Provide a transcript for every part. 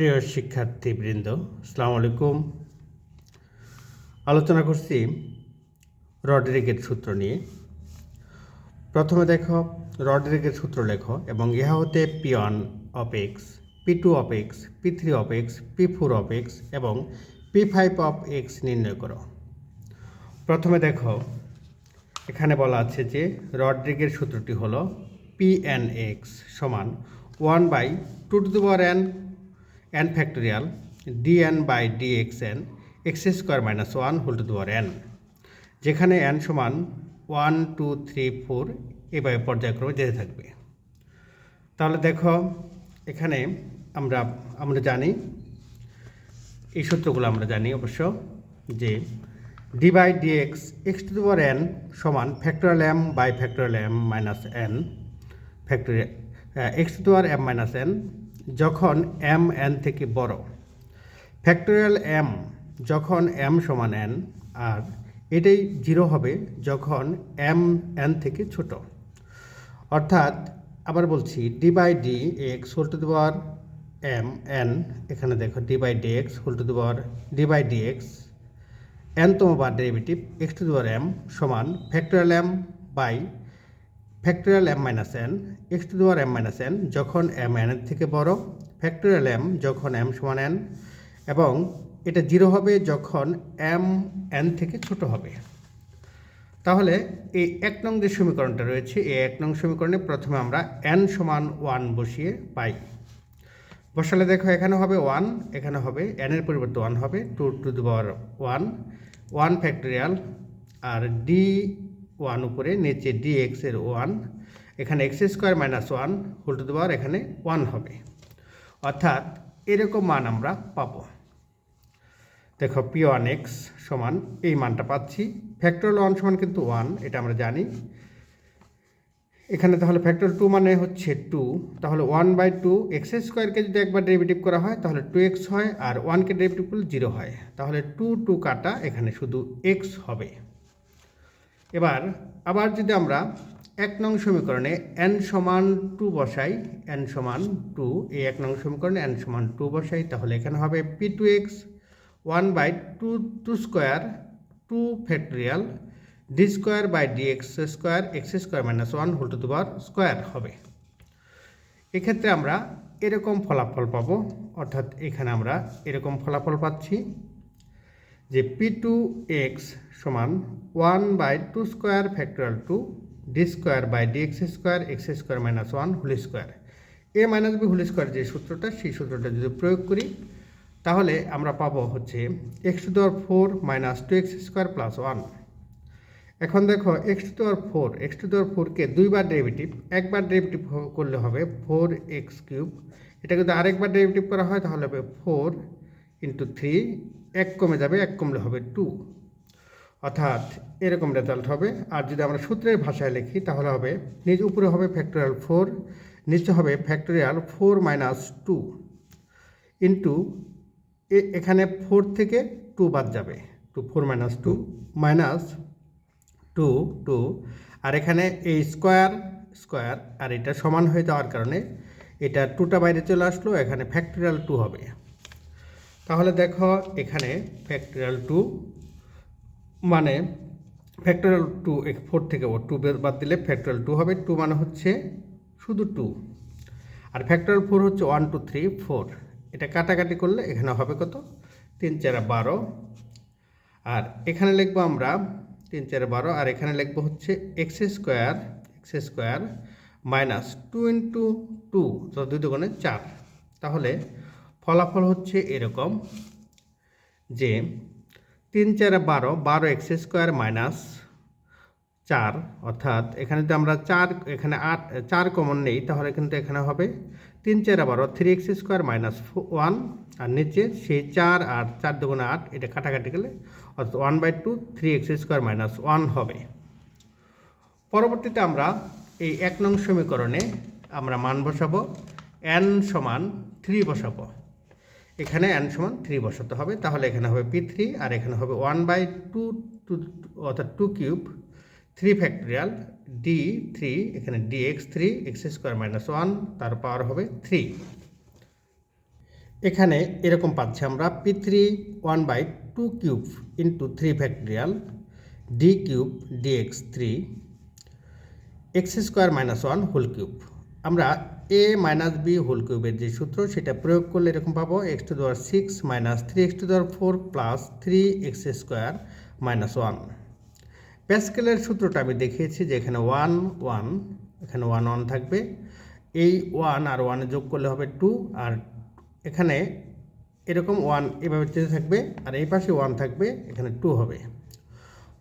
প্রিয় শিক্ষার্থীবৃন্দ আসসালামু আলাইকুম আলোচনা করছি রডরিগের সূত্র নিয়ে। প্রথমে দেখো, রডরিগের সূত্র লেখো, এবং ইহা হতে P one of X P two of X P three of X P four of X এবং পি ফাইভ অফ এক্স নির্ণয় করো। প্রথমে দেখো, এখানে বলা আছে যে রডরিগের সূত্রটি হলো পি এন এক্স সমান one by two to the power N N factorial D N by D X N X square minus one whole to the power N যেখানে এন সমান ওয়ান টু থ্রি ফোর এভাবে পর্যায়ক্রমে যেতে থাকবে। তাহলে দেখো, এখানে আমরা আমরা জানি, এই সূত্রগুলো আমরা জানি অবশ্য, যে D by D X X to the power N সমান factorial M by factorial M minus N factorial X to the M minus N যখন এম এন থেকে বড়। ফ্যাক্টরিয়াল এম যখন এম সমান এন, আর এটাই জিরো হবে যখন এম এন থেকে ছোট। অর্থাৎ আবার বলছি d by d x whole to the power m n এখানে দেখো d by d x whole to the power d by d x এনতম বার derivative x to the power m সমান factorial m by factorial m minus n x to the power m minus n যখন M N এর থেকে বড় factorial M যখন M সমান N এবং এটা জিরো হবে যখন এম এন থেকে ছোট হবে। তাহলে এই এক নং যে সমীকরণটা রয়েছে, এই এক নং সমীকরণে প্রথমে আমরা এন সমান ওয়ান বসিয়ে পাই। বসালে দেখো এখানে হবে ওয়ান এখানে হবে এনের পরিবর্তে ওয়ান হবে two to the power one one factorial R D one উপরে, নিচে ডি এক্সের ওয়ান, এখানে x square minus one whole to the power এখানে ওয়ান হবে। অর্থাৎ এরকম মান আমরা পাবো। দেখো পি ওয়ান এক্স সমান এই মানটা পাচ্ছি। ফ্যাক্টরিয়াল ওয়ান সমান কিন্তু ওয়ান এটা আমরা জানি। এখানে তাহলে ফ্যাক্টর টু মানে হচ্ছে টু তাহলে ওয়ান বাই টু এক্স স্কোয়ারকে যদি একবার ডেরিভেটিভ করা হয়, তাহলে টু এক্স হয়, আর ওয়ানকে ডেরিভেটিভ করলে জিরো হয়। তাহলে টু টু কাটা এখানে শুধু এক্স হবে। এবার, আবার যদি আমরা এক নং সমীকরণে এন সমান টু বসাই এন সমান টু এই এক নং সমীকরণে এন সমান টু বসাই, তাহলে এখানে হবে P two x one by two two square two factorial d square by d x square x square minus one whole to the power square হবে। এক্ষেত্রে আমরা এরকম ফলাফল পাবো, অর্থাৎ এখানে আমরা এরকম ফলাফল পাচ্ছি। যে পি টু এক্স সমান one by two square factorial two d square by d x square x square minus one whole square a minus b whole square যে সূত্রটা, সেই সূত্রটা যদি প্রয়োগ করি, তাহলে আমরা পাবো হচ্ছে x to the power four minus two x square plus one এখন দেখো x to the power four x to the power ফোরকে দুইবার ডেরিভেটিভ একবার ডেরিভেটিভ করলে হবে ফোর এক্স কিউব এটা যদি আরেকবার ডেরিভেটিভ করা হয়, তাহলে হবে ফোর ইন্টু থ্রি এক কমে যাবে, এক কমলে হবে টু অর্থাৎ এরকম রেজাল্ট হবে। আর যদি আমরা সূত্রের ভাষায় লিখি, তাহলে হবে নিজ উপরে হবে ফ্যাক্টোরিয়াল ফোর নিচে হবে factorial four minus two into এখানে ফোর থেকে টু বাদ যাবে। Two four minus two minus two two আর এখানে এই স্কোয়ার স্কোয়ার আর এটা সমান হয়ে যাওয়ার কারণে এটা টুটা বাইরে চলে আসলো, এখানে ফ্যাক্টোরিয়াল টু হবে। তাহলে দেখো এখানে ফ্যাক্টোরিয়াল টু মানে ফ্যাক্টোরিয়াল টু ফোর থেকে ও টু বাদ দিলে ফ্যাক্টোরিয়াল টু হবে টু মানে হচ্ছে শুধু টু আর ফ্যাক্টোরিয়াল ফোর হচ্ছে ওয়ান টু থ্রি ফোর এটা কাটাকাটি করলে এখানে হবে কত? তিন, চারা, বারো। আর এখানে লিখব আমরা তিন, চারে, বারো। আর এখানে লিখব হচ্ছে x square x square minus two into two দুই দুগুণে চার। তাহলে ফলাফল হচ্ছে এরকম যে তিন চারে বারো বারো এক্স স্কোয়ার মাইনাস চার, অর্থাৎ এখানে যদি আমরা চার, এখানে আট, চার কমন নেই, তাহলে কিন্তু এখানে হবে তিন চার বারো three x square minus one আর নিচে সেই চার আর চার দুগুণে আট, এটা কাটাকাটি গেলে অর্থাৎ one by two three x square minus one হবে। পরবর্তীতে আমরা এই এক নং সমীকরণে আমরা মান বসাবো এন সমান থ্রি বসাবো। এখানে এন সমান থ্রি বসাতে হবে। তাহলে এখানে হবে পি থ্রি আর এখানে হবে ওয়ান বাই টু টু অর্থাৎ two cube three factorial d three এখানে d x three x square minus one তার পাওয়ার হবে থ্রি এখানে এরকম পাচ্ছি আমরা P three one by two cube into three factorial d cube d x three x square minus one whole cube আমরা এ minus B whole কিউবের যে সূত্র, সেটা প্রয়োগ করলে এরকম পাবো x to the power six minus three x to the power four plus three x square minus one প্যাসকেলের সূত্রটা আমি দেখিয়েছি যে এখানে ওয়ান ওয়ান এখানে ওয়ান ওয়ান থাকবে। এই ওয়ান আর ওয়ানে যোগ করলে হবে টু আর এখানে এরকম ওয়ান এভাবে যেতে থাকবে, আর এই পাশে ওয়ান থাকবে, এখানে টু হবে।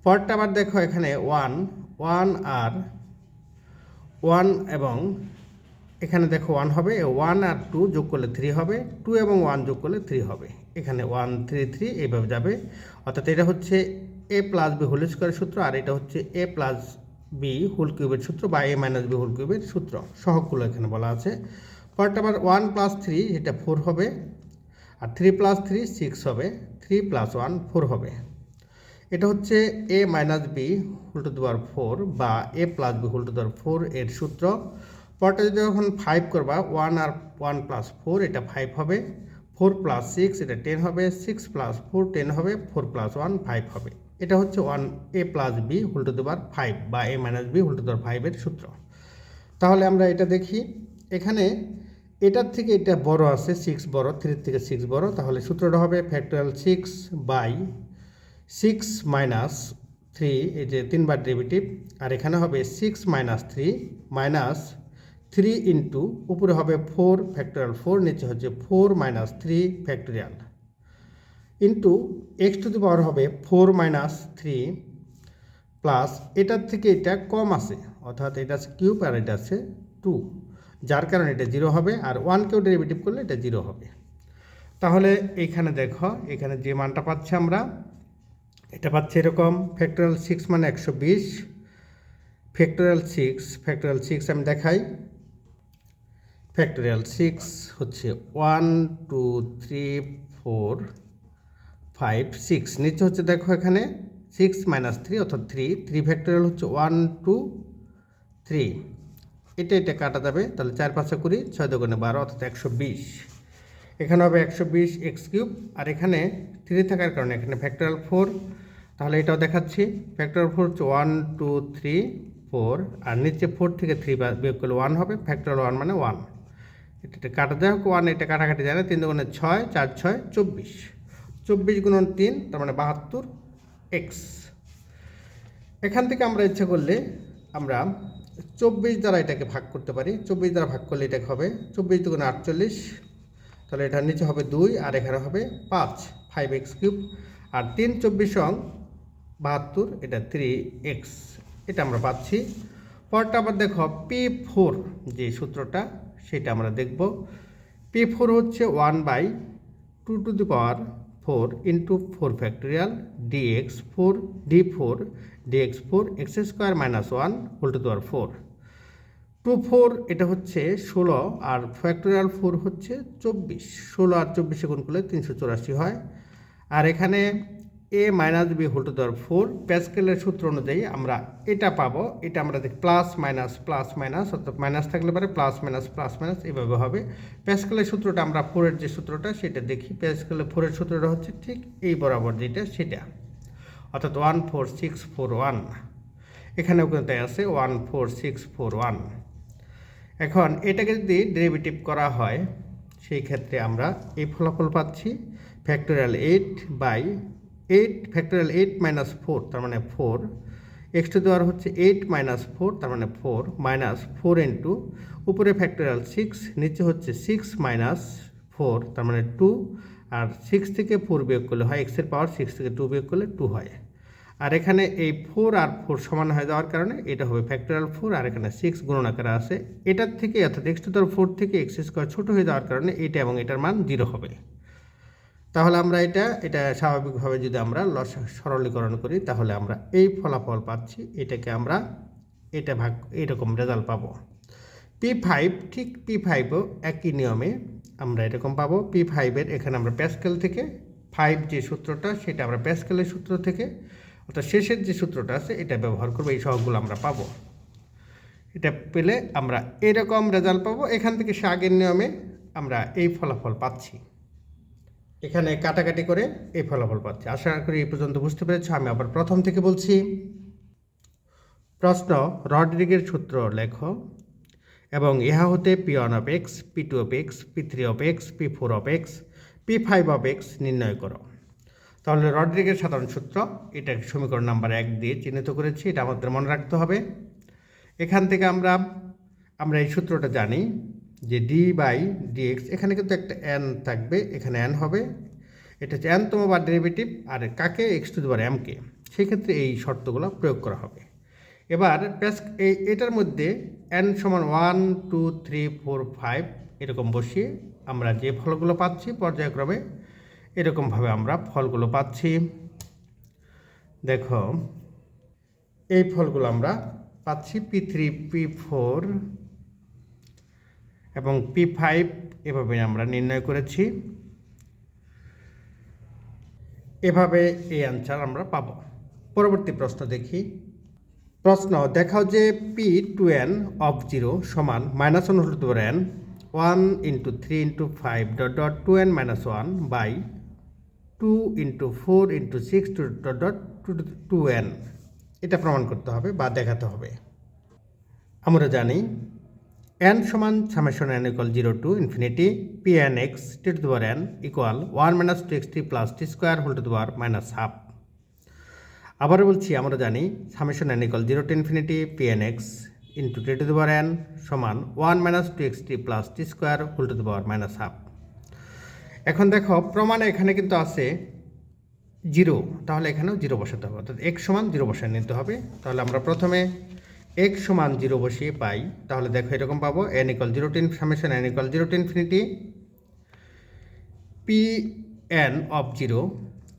পরটা আবার দেখো এখানে ওয়ান ওয়ান আর ওয়ান এবং এখানে দেখো ওয়ান হবে ওয়ান আর টু যোগ করলে থ্রি হবে টু এবং ওয়ান যোগ করলে থ্রি হবে। এখানে ওয়ান থ্রি থ্রি এইভাবে যাবে। অর্থাৎ এটা হচ্ছে এ প্লাস বি হোল স্কোয়ারের সূত্র, আর এটা হচ্ছে এ প্লাস বি হোল কিউবের সূত্র বা এ মাইনাস বি হোল কিউবের সূত্র। সহগগুলো এখানে বলা আছে। পরটা আবার ওয়ান প্লাস থ্রি এটা ফোর হবে। আর থ্রি প্লাস থ্রি সিক্স হবে। থ্রি প্লাস ওয়ান ফোর হবে। এটা হচ্ছে a minus b whole to the power four বা a plus b whole to the power four এর সূত্র। পরটা যদি যখন ফাইভ করবা ওয়ান আর ওয়ান প্লাস ফোর এটা ফাইভ হবে। ফোর প্লাস সিক্স এটা টেন হবে। সিক্স প্লাস ফোর টেন হবে। ফোর প্লাস ওয়ান ফাইভ হবে। এটা হচ্ছে one a plus b whole to the power five বা a minus b whole to the power ফাইভের সূত্র। তাহলে আমরা এটা দেখি। এখানে এটার থেকে এটা বড় আছে সিক্স বড় থ্রির থেকে সিক্স বড়। তাহলে সূত্রটা হবে factorial six by six minus three এই যে তিনবার ডেরিভেটিভ আর এখানে হবে six minus three minus three into উপরে হবে ফোর ফ্যাক্টরিয়াল ফোর নিচে হচ্ছে four minus three factorial into x to the power হবে ফোর মাইনাস থ্রি প্লাস এটার থেকে এটা কম আছে, অর্থাৎ এটা আছে কিউব আর এটা আছে টু যার কারণে এটা জিরো হবে, আর ওয়ানকেও ডেরিভেটিভ করলে এটা জিরো হবে। তাহলে এইখানে দেখো, এখানে যে মানটা পাচ্ছি আমরা, এটা পাচ্ছি এরকম ফ্যাক্টরিয়াল সিক্স মানে একশো বিশ ফ্যাক্টরিয়াল সিক্স ফ্যাক্টরিয়াল সিক্স আমি দেখাই। ফ্যাক্টরিয়াল সিক্স হচ্ছে one two three four five six নিচে হচ্ছে দেখো এখানে সিক্স মাইনাস থ্রি অর্থাৎ থ্রি থ্রি ফ্যাক্টরিয়াল হচ্ছে ওয়ান টু থ্রি এটা এটা কাটা যাবে। তাহলে চার পাঁচশো কুড়ি, ছয় দোকানে বারো অর্থাৎ একশো বিশ। এখানে হবে একশো বিশ এক্স কিউব আর এখানে থ্রি থাকার কারণে এখানে ফ্যাক্টরিয়াল ফোর তাহলে এটাও দেখাচ্ছি। ফ্যাক্টরিয়াল ফোর হচ্ছে ওয়ান টু থ্রি ফোর আর নিচে ফোর থেকে থ্রি বিয়োগ করলে ওয়ান হবে। ফ্যাক্টরিয়াল ওয়ান মানে ওয়ান এটা কাটা যায় হোক ওয়ান এটা কাটাকাটি যায় না তিন দোকানে ছয়, চার ছয়, চব্বিশ। চব্বিশ গুণন তিন, তার মানে বাহাত্তর এক্স। এখান থেকে আমরা ইচ্ছা করলে আমরা চব্বিশ দ্বারা এটাকে ভাগ করতে পারি। চব্বিশ দ্বারা ভাগ করলে এটাকে হবে চব্বিশ দুগুণে আটচল্লিশ। তাহলে এটার নিচে হবে দুই আর এখানে হবে পাঁচ ফাইভ এক্স কিউব। আর তিন চব্বিশ অং বাহাত্তর, এটা থ্রি এক্স। এটা আমরা পাচ্ছি। পরটা আবার দেখো পি ফোর যে সূত্রটা সেটা আমরা দেখব। পি ফোর হচ্ছে one by two to the power four into four factorial d x four d four d x four x square minus one whole to power four two four এটা হচ্ছে ষোলো আর factorial four হচ্ছে চব্বিশ। ষোলো আর চব্বিশে গুণ করলে তিনশো চুরাশি হয়। আর এখানে a minus b whole to the power four প্যাসকেলের সূত্র অনুযায়ী আমরা এটা পাবো। এটা আমরা দেখি প্লাস মাইনাস প্লাস মাইনাস অর্থাৎ মাইনাস থাকলে পারে প্লাস মাইনাস প্লাস মাইনাস এভাবে হবে। প্যাসকেলের সূত্রটা আমরা ফোরের যে সূত্রটা, সেটা দেখি। প্যাসকেলের ফোরের সূত্রটা হচ্ছে ঠিক এই বরাবর যেটা, সেটা। অর্থাৎ one four six four one এখানেও কিন্তু তাই আছে one four six four one এখন এটাকে যদি ডেরিভেটিভ করা হয়, সেই ক্ষেত্রে আমরা এই ফলাফল পাচ্ছি। Factorial eight by eight factorial eight minus four তার মানে ফোর এক্স টু দেওয়ার হচ্ছে এইট মাইনাস ফোর তার মানে ফোর মাইনাস ফোর ইন্টু উপরে ফ্যাক্টোরিয়াল সিক্স নিচে হচ্ছে সিক্স মাইনাস ফোর তার মানে টু আর সিক্স থেকে ফোর বিয়োগ করলে হয় এক্সের পাওয়ার সিক্স থেকে টু বিয়োগ করলে টু হয়। আর এখানে এই ফোর আর ফোর সমান হয়ে যাওয়ার কারণে এটা হবে ফ্যাক্টরিয়াল ফোর আর এখানে সিক্স গুণন আকারে আছে। এটার থেকে, অর্থাৎ x to the power four থেকে এক্স স্কোয়ার ছোটো হয়ে যাওয়ার কারণে এটা এবং এটার মান জিরো হবে। তাহলে আমরা এটা এটা স্বাভাবিকভাবে যদি আমরা লস, সরলীকরণ করি, তাহলে আমরা এই ফলাফল পাচ্ছি, এটাকে আমরা এটা ভাগ, এরকম রেজাল্ট পাবো। পি ফাইভ ঠিক পি ফাইভও একই নিয়মে আমরা এরকম পাবো। পি ফাইভের এখানে আমরা প্যাসকেল থেকে ফাইভ যে সূত্রটা, সেটা আমরা প্যাসকেলের সূত্র থেকে, অর্থাৎ শেষের যে সূত্রটা আছে, এটা ব্যবহার করব, এই সহগুলো আমরা পাবো। এটা পেলে আমরা এরকম রেজাল্ট পাবো। এখান থেকে সে আগের নিয়মে আমরা এই ফলাফল পাচ্ছি। এখানে কাটাকাটি করে এই ফলাফল পাচ্ছি। আশা করি এই পর্যন্ত বুঝতে পেরেছ। আমি আবার প্রথম থেকে বলছি, প্রশ্ন, রডরিগের সূত্র লেখো, এবং ইহা হতে P one of x P two of x P three of x P four of x P five of x নির্ণয় করো। তাহলে রডরিগের সাধারণ সূত্র, এটা সমীকরণ নাম্বার এক দিয়ে চিহ্নিত করেছি, এটা আমাদের মনে রাখতে হবে। এখান থেকে আমরা আমরা এই সূত্রটা জানি যে ডি বাই ডিএক্স এখানে কিন্তু একটা এন থাকবে, এখানে এন হবে। এটা হচ্ছে এনতম বা ডেরিভেটিভ আর কাকে? এক্স টু দেবার এমকে সেই ক্ষেত্রে এই শর্তগুলো প্রয়োগ করা হবে। এবার প্যাস এই এটার মধ্যে এন সমান one two three four five এরকম বসিয়ে আমরা যে ফলগুলো পাচ্ছি পর্যায়ক্রমে, এরকমভাবে আমরা ফলগুলো পাচ্ছি। দেখো, এই ফলগুলো আমরা পাচ্ছি পি থ্রি পি ফোর এবং পি ফাইভ এভাবে আমরা নির্ণয় করেছি। এভাবে এই অ্যান্সার আমরা পাবো। পরবর্তী প্রশ্ন দেখি। প্রশ্ন, দেখাও যে P two n of zero সমান minus one whole to n one into three into five dot dot two n minus one by two into four into six two dot dot two two n এটা প্রমাণ করতে হবে বা দেখাতে হবে। আমরা জানি এন সমান summation n equal zero to infinity P n x t to the power n equal one minus two x t plus t square whole to the power minus half আবারও বলছি, আমরা জানি summation n equal zero to infinity P n x into t to the power n সমান one minus two x t plus t square whole to the power minus half এখন দেখো, প্রমাণে এখানে কিন্তু আছে জিরো তাহলে এখানেও জিরো বসাতে হবে। অর্থাৎ এক সমান জিরো বসায় নিতে হবে। তাহলে আমরা প্রথমে এক সমান জিরো বসিয়ে পাই, তাহলে দেখো এরকম পাবো n equal zero to summation n equal zero to infinity P n of zero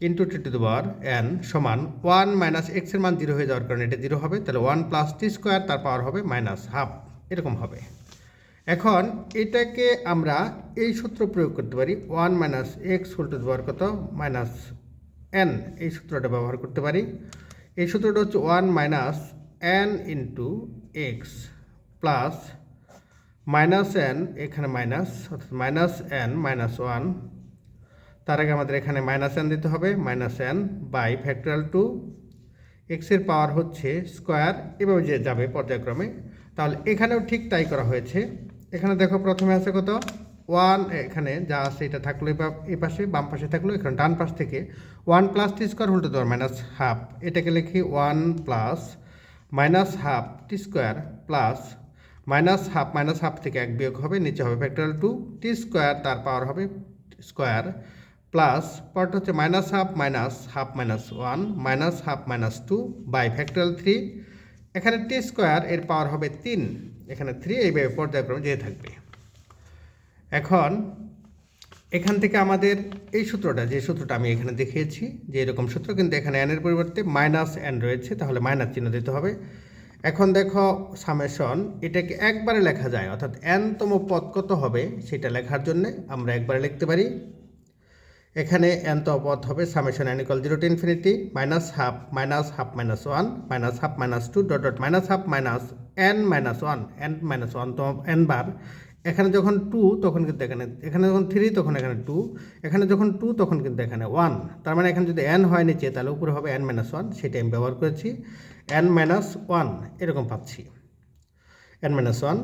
into t to the power n সমান ওয়ান মাইনাস এক্সের মান জিরো হয়ে যাওয়ার কারণে এটা জিরো হবে, তাহলে ওয়ান প্লাস টি স্কোয়ার তার পাওয়ার হবে মাইনাস হাফ এরকম হবে। এখন এটাকে আমরা এই সূত্র প্রয়োগ করতে পারি one minus x whole to the power কত? মাইনাস এন এই সূত্রটা ব্যবহার করতে পারি। এই সূত্রটা হচ্ছে one minus n into x plus minus n এখানে মাইনাস অর্থাৎ মাইনাস এন মাইনাস ওয়ান তার আগে আমাদের এখানে মাইনাস এন দিতে হবে minus n by factorial two এক্সের পাওয়ার হচ্ছে স্কোয়ার এভাবে যে যাবে পর্যায়ক্রমে। তাহলে এখানেও ঠিক তাই করা হয়েছে। এখানে দেখো প্রথমে আছে কত? ওয়ান এখানে যা আছে এটা থাকল এই পাশে, বাম পাশে থাকল, এখানে ডান পাশ থেকে। One plus t square whole to the power minus half এটাকে লিখি one plus minus half t square plus minus half minus half থেকে এক বিয়োগ হবে, নিচে হবে ফ্যাক্টরাল টু টি স্কোয়ার তার পাওয়ার হবে স্কোয়ার প্লাস পরটা হচ্ছে minus half minus half minus one, minus half minus two by factorial three এখানে টি স্কোয়ার এর পাওয়ার হবে তিন, এখানে থ্রি এইভাবে পর্যায়ক্রমে যেতে থাকবে। এখন এখান থেকে আমাদের এই সূত্রটা, যে সূত্রটা আমি এখানে দেখিয়েছি, যে এরকম সূত্র, কিন্তু এখানে এনের পরিবর্তে মাইনাস এন রয়েছে, তাহলে মাইনাস চিহ্ন দিতে হবে। এখন দেখো সামেশন এটাকে একবারে লেখা যায়, অর্থাৎ এনতম পদ কত হবে, সেটা লেখার জন্য আমরা একবারে লিখতে পারি। এখানে এনতম পদ হবে summation n equal zero to infinity minus half minus half minus one minus half minus two dot dot minus half minus n minus one n minus one তম এন বার এখানে যখন টু তখন কিন্তু এখানে এখানে যখন থ্রি তখন এখানে টু এখানে যখন টু তখন কিন্তু এখানে ওয়ান তার মানে এখানে যদি এন হয় নিচে, তাহলে উপরে হবে এন মাইনাস ওয়ান সেটা আমি ব্যবহার করেছি। এন মাইনাস ওয়ান এরকম পাচ্ছি। এন মাইনাস ওয়ান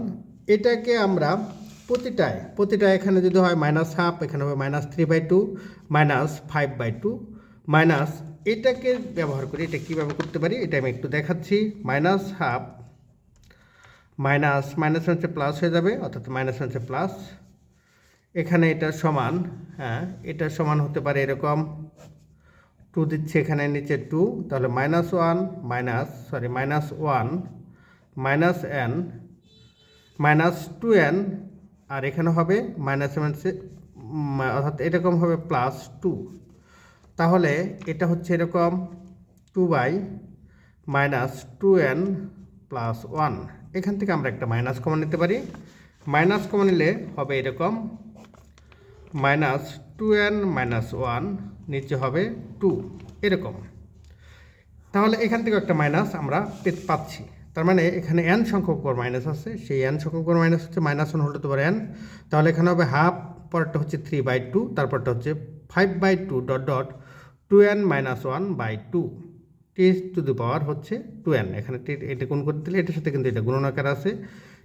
এটাকে আমরা প্রতিটায় প্রতিটা এখানে যদি হয় মাইনাস হাফ এখানে হবে minus three by two minus five by two minus এটাকে ব্যবহার করি, এটা কীভাবে করতে পারি, এটা আমি একটু দেখাচ্ছি। মাইনাস হাফ মাইনাস মাইনাস হচ্ছে প্লাস হয়ে যাবে, অর্থাৎ মাইনাস হচ্ছে প্লাস এখানে এটা সমান হ্যাঁ এটা সমান হতে পারে এরকম। টু দিচ্ছে এখানে, নিচে টু তাহলে minus one minus sorry minus one minus n minus two n আর এখানে হবে মাইনাস মাইনাসে অর্থাৎ এরকম হবে প্লাস টু তাহলে এটা হচ্ছে এরকম two by minus two n plus one এখান থেকে আমরা একটা মাইনাস কমন নিতে পারি। মাইনাস কমন নিলে হবে এরকম minus two n minus one নিচে হবে টু এরকম। তাহলে এখান থেকে একটা মাইনাস আমরা পাচ্ছি। তার মানে এখানে এন সংখ্যক গড় মাইনাস আছে, সেই এন সংখ্যক গড় মাইনাস হচ্ছে minus one whole to power n তাহলে এখানে হবে হাফ পরেরটা হচ্ছে থ্রি বাই টু তারপরটা হচ্ছে five by two dot dot two n minus one by two t to the power two n N. এখানে টি এটা গুণ করে দিলে এটার সাথে কিন্তু এটা গুণনাকার আছে।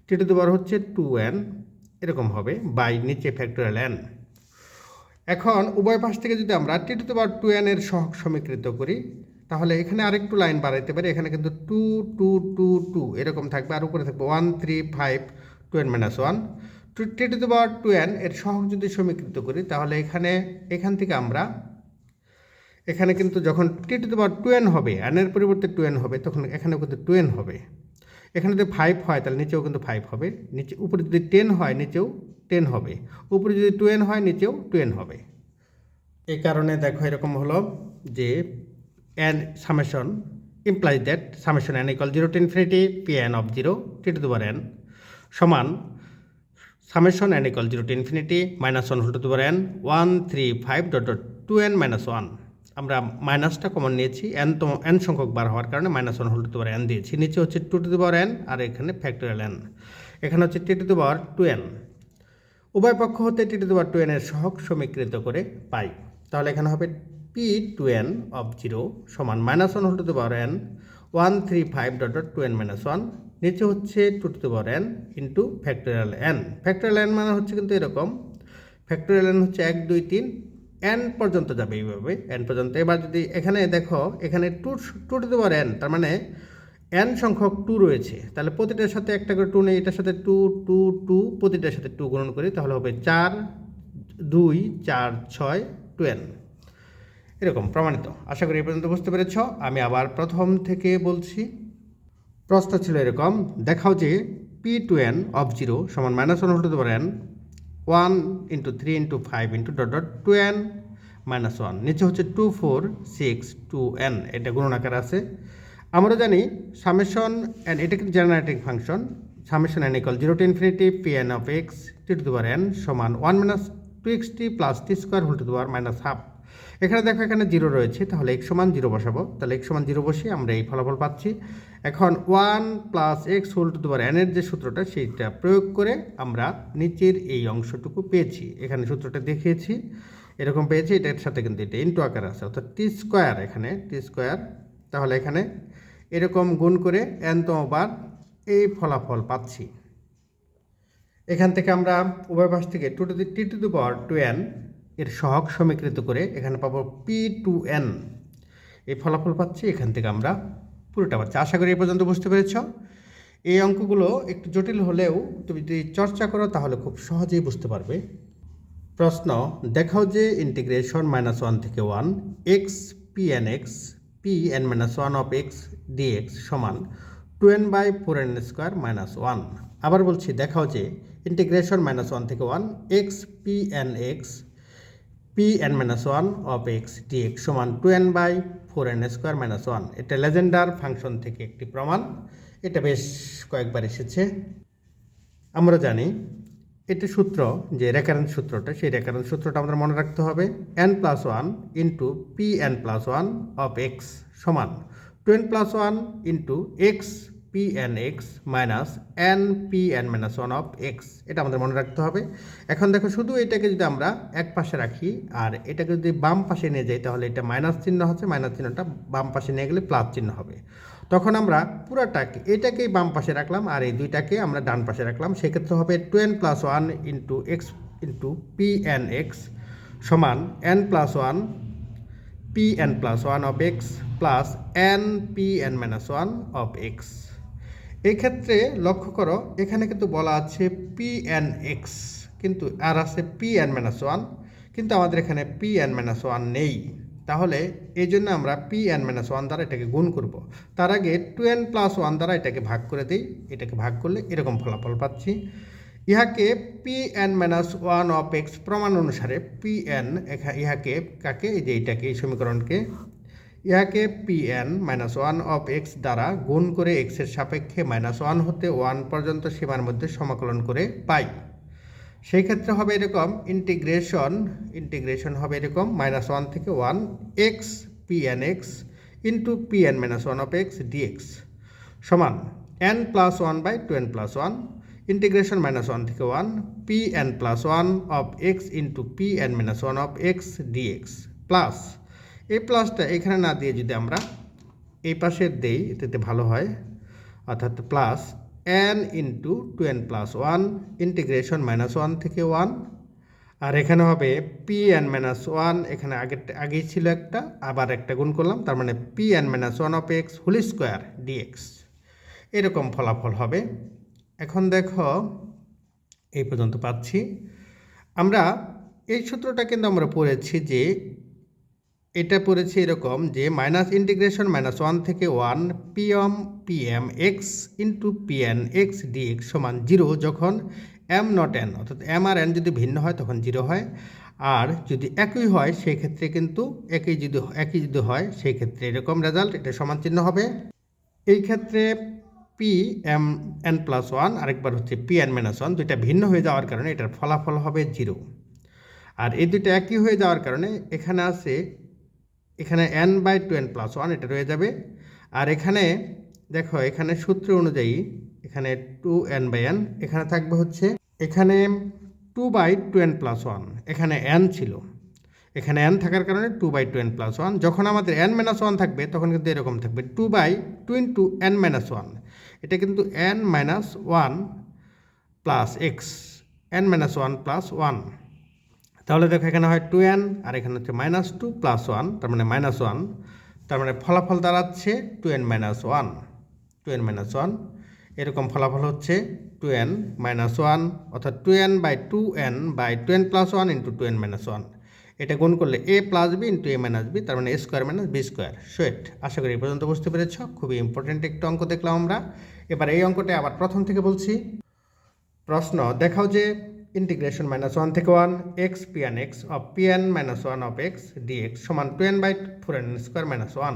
টি টু দি পাওয়ার হচ্ছে টু এন, এরকম হবে বাই নিচে ফ্যাক্টোরিয়াল এন। এখন উভয় পাশ থেকে যদি আমরা t to the power two n এর সহগ সমীকৃত করি, তাহলে এখানে আরেকটু লাইন বাড়াইতে পারি। এখানে কিন্তু টু টু টু টু এরকম থাকবে, আর উপরে থাকবে one, three, five, two n minus one. Two t to the power two n এর সহগ যদি সমীকৃত করি, তাহলে এখানে, এখান থেকে আমরা এখানে কিন্তু যখন t to the power two n হবে এনের পরিবর্তে টু এন হবে, তখন এখানেও কিন্তু টু এন হবে। এখানে যদি ফাইভ হয়, তাহলে নিচেও কিন্তু ফাইভ হবে। নিচে, উপরে যদি টেন হয়, নিচেও টেন হবে। উপরে যদি টু এন হয়, নিচেও টু এন হবে। এই কারণে দেখো এরকম হলো যে n summation implies that summation n equal zero to infinity p n of zero t to দুবার এন সমান summation n equal zero to infinity minus one whole to দুবার n one three five dot dot two n minus one আমরা মাইনাসটা common নিয়েছি N তো N সংখ্যক বার হওয়ার কারণে minus one whole to n দিয়েছি। নিচে হচ্ছে টু টু দুবার এন আর এখানে ফ্যাক্টোরিয়াল এন এখানে হচ্ছে টি টু দুবার টু এন উভয় পক্ষ হতে টি টু দি পাওয়ার টু এনের সহগ সমীকৃত করে পাই। তাহলে এখানে হবে p two n of zero সমান minus one whole to the n one three five dot dot two n minus one নিচে হচ্ছে two to the n into factorial n factorial n মানে হচ্ছে কিন্তু এরকম। ফ্যাক্টোরিয়াল এন হচ্ছে এক, দুই, তিন। এন পর্যন্ত যাবে এইভাবে এন পর্যন্ত। এবার যদি এখানে দেখো, এখানে two to two the power n তার মানে এন সংখ্যক টু রয়েছে। তাহলে প্রতিটার সাথে একটা করে টু নেই, এটার সাথে টু টু টু প্রতিটার সাথে টু গ্রহণ করি, তাহলে হবে চার, দুই, চার, ছয় টু এন এরকম প্রমাণিত। আশা করি এ পর্যন্ত বুঝতে পেরেছ। আমি আবার প্রথম থেকে বলছি, প্রশ্ন ছিল এরকম, দেখাও যে p two n of zero সমান মাইনাস ওয়ান হতে পারেন one into three into five into dot dot two n minus one নিচে হচ্ছে two four six two n এটা গুণনাকার আছে। আমরা জানি সামেশন অ্যান্ড এটা কিন্তু generating function summation n equal zero to infinity p n of x t to দুবার এন সমান one minus two x t plus t square whole to দুবার মাইনাস হাফ এখানে দেখো, এখানে জিরো রয়েছে, তাহলে এক সমান জিরো বসাবো। তাহলে এক সমান জিরো বসিয়ে আমরা এই ফলাফল পাচ্ছি। এখন one plus x whole to দুবার এনের যে সূত্রটা, সেইটা প্রয়োগ করে আমরা নিচের এই অংশটুকু পেয়েছি। এখানে সূত্রটা দেখিয়েছি, এরকম পেয়েছি এটার সাথে কিন্তু এটা ইন্টু আকার আছে। অর্থাৎ টি স্কোয়ার এখানে টি স্কোয়ার তাহলে এখানে এরকম গুণ করে এনতমবার এই ফলাফল পাচ্ছি। এখান থেকে আমরা উভয় পাশ থেকে two to the t to the power two n এর সহগ সমীকৃত করে এখানে পাবো পি টু এন এই ফলাফল পাচ্ছি, এখান থেকে আমরা পুরোটা পাচ্ছি। আশা করি এই পর্যন্ত বুঝতে পেরেছ। এই অঙ্কগুলো একটু জটিল হলেও তুমি যদি চর্চা করো, তাহলে খুব সহজেই বুঝতে পারবে। প্রশ্ন, দেখাও যে ইন্টিগ্রেশন মাইনাস ওয়ান থেকে one x p n x p n minus one of x dx সমান two n by four n square minus one আবার বলছি, দেখাও যে ইন্টিগ্রেশন মাইনাস ওয়ান থেকে one x p n x p n minus one of x d x সমান two n by four n square minus one এটা Legendre function থেকে একটি প্রমাণ। এটা বেশ কয়েকবার এসেছে। আমরা জানি এটি সূত্র, যে রেকারেন্স সূত্রটা, সেই রেকারেন্স সূত্রটা আমাদের মনে রাখতে হবে। N plus one into p n plus one of x সমান। Two n plus one into x p n x minus n p n minus one of x এটা আমাদের মনে রাখতে হবে। এখন দেখো, শুধু এটাকে যদি আমরা এক পাশে রাখি, আর এটাকে যদি বাম পাশে নিয়ে যাই, তাহলে এটা মাইনাস চিহ্ন হচ্ছে মাইনাস চিহ্নটা বাম পাশে নিয়ে গেলে প্লাস চিহ্ন হবে। তখন আমরা পুরাটাকে, এটাকেই বাম পাশে রাখলাম, আর এই দুইটাকে আমরা ডান পাশে রাখলাম। সেক্ষেত্রে হবে two n plus one into x into p n x সমান n plus one p n plus one of x plus n p n minus one of x এক্ষেত্রে লক্ষ্য করো, এখানে কিন্তু বলা আছে পি এন এক্স কিন্তু আর আছে পি এন মাইনাস ওয়ান কিন্তু আমাদের এখানে পি এন মাইনাস ওয়ান নেই। তাহলে এই জন্য আমরা পি এন মাইনাস ওয়ান দ্বারা এটাকে গুণ করব। তার আগে টু এন প্লাস ওয়ান দ্বারা এটাকে ভাগ করে দিই। এটাকে ভাগ করলে এরকম ফলাফল পাচ্ছি। ইহাকে p n minus one of x প্রমাণ অনুসারে পি এন ইহাকে কাকে? এই যে এইটাকে, এই সমীকরণকে ইহাকে p n minus one of x দ্বারা গুণ করে এক্সের সাপেক্ষে মাইনাস ওয়ান হতে ওয়ান পর্যন্ত সীমার মধ্যে সমাকলন করে পাই। সেই ক্ষেত্রে হবে এরকম ইন্টিগ্রেশন ইন্টিগ্রেশন হবে এরকম মাইনাস ওয়ান থেকে one x p n x into p n minus one of x dx সমান n plus one by two n plus one integration minus one থেকে one p n plus one of x into p n minus one of x dx plus এই প্লাসটা এখানে না দিয়ে যদি আমরা এই পাশে দেই এতে ভালো হয়। অর্থাৎ plus n into two n plus one integration minus one থেকে ওয়ান আর এখানে হবে পি এন মাইনাস ওয়ান এখানে আগে আগেই ছিল একটা, আবার একটা গুণ করলাম, তার মানে p n minus one of x whole square dx এরকম ফলাফল হবে। এখন দেখো, এই পর্যন্ত পাচ্ছি। আমরা এই সূত্রটা কিন্তু আমরা পড়েছি যে এটা পড়েছে এরকম যে মাইনাস ইন্টিগ্রেশন মাইনাস ওয়ান থেকে one p m p m x into p n x dx সমান জিরো যখন এম নট এন অর্থাৎ এম আর এন যদি ভিন্ন হয় তখন জিরো হয়। আর যদি একই হয় সেই ক্ষেত্রে কিন্তু একই যদি একই যদি হয় সেই ক্ষেত্রে এরকম রেজাল্ট এটা সমান চিহ্ন হবে। এই ক্ষেত্রে p m n plus one আরেকবার হচ্ছে পি এন মাইনাস ওয়ান দুইটা ভিন্ন হয়ে যাওয়ার কারণে এটার ফলাফল হবে জিরো আর এই দুইটা একই হয়ে যাওয়ার কারণে এখানে আছে এখানে n by two n plus one এটা রয়ে যাবে। আর এখানে, দেখো, এখানে সূত্র অনুযায়ী এখানে টু এন বাই এন এখানে থাকবে হচ্ছে, এখানে two by two n plus one এখানে এন ছিল। এখানে এন থাকার কারণে two by two n plus one যখন আমাদের এন মাইনাস ওয়ান থাকবে, তখন কিন্তু এরকম থাকবে two by two into n minus one এটা কিন্তু n minus one plus x n minus one plus one তাহলে দেখো এখানে হয় টু এন আর এখানে হচ্ছে মাইনাস টু প্লাস ওয়ান তার মানে মাইনাস ওয়ান তার মানে ফলাফল দাঁড়াচ্ছে two n minus one two n minus one এরকম ফলাফল হচ্ছে টু এন মাইনাস ওয়ান অর্থাৎ two n by two n by two n plus one into two n minus one এটা গুণ করলে a plus b into a minus b তার মানে a square minus b square sweat আশা করি এই পর্যন্ত বুঝতে পেরেছ, খুবই ইম্পর্টেন্ট একটু অঙ্ক দেখলাম আমরা, এবার এই অঙ্কটা আবার প্রথম থেকে বলছি, প্রশ্ন, দেখাও যে ইন্টিগ্রেশন মাইনাস ওয়ান থেকে one x p n x of p n minus one of x dx সমান two n by four n square minus one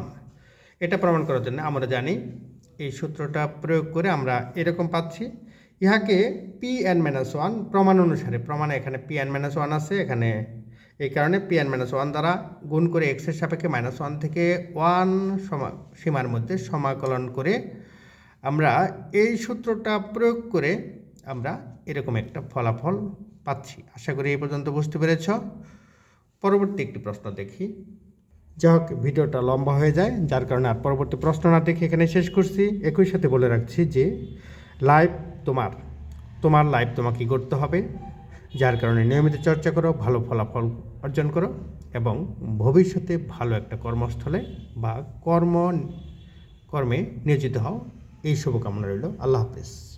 এটা প্রমাণ করার জন্য আমরা জানি এই সূত্রটা প্রয়োগ করে আমরা এরকম পাচ্ছি। ইহাকে পি এন মাইনাস ওয়ান প্রমাণ অনুসারে, প্রমাণে এখানে পি এন মাইনাস ওয়ান আছে, এখানে এই কারণে পি এন মাইনাস ওয়ান দ্বারা গুণ করে এক্সের সাপেক্ষে মাইনাস ওয়ান থেকে ওয়ান সমা, সীমার মধ্যে সমাকলন করে আমরা এই সূত্রটা প্রয়োগ করে আমরা এরকম একটা ফলাফল পাচ্ছি। আশা করি এই পর্যন্ত বুঝতে পেরেছ। পরবর্তী একটি প্রশ্ন দেখি। যাই হোক, ভিডিওটা লম্বা হয়ে যায়, যার কারণে আর পরবর্তী প্রশ্ন না দেখে এখানে শেষ করছি। একই সাথে বলে রাখছি যে লাইভ তোমার তোমার লাইভ তোমাকে করতে হবে, যার কারণে নিয়মিত চর্চা করো, ভালো ফলাফল অর্জন করো এবং ভবিষ্যতে ভালো একটা কর্মস্থলে বা কর্ম, কর্মে নিয়োজিত হও। এই শুভকামনা রইল। আল্লাহ হাফেজ।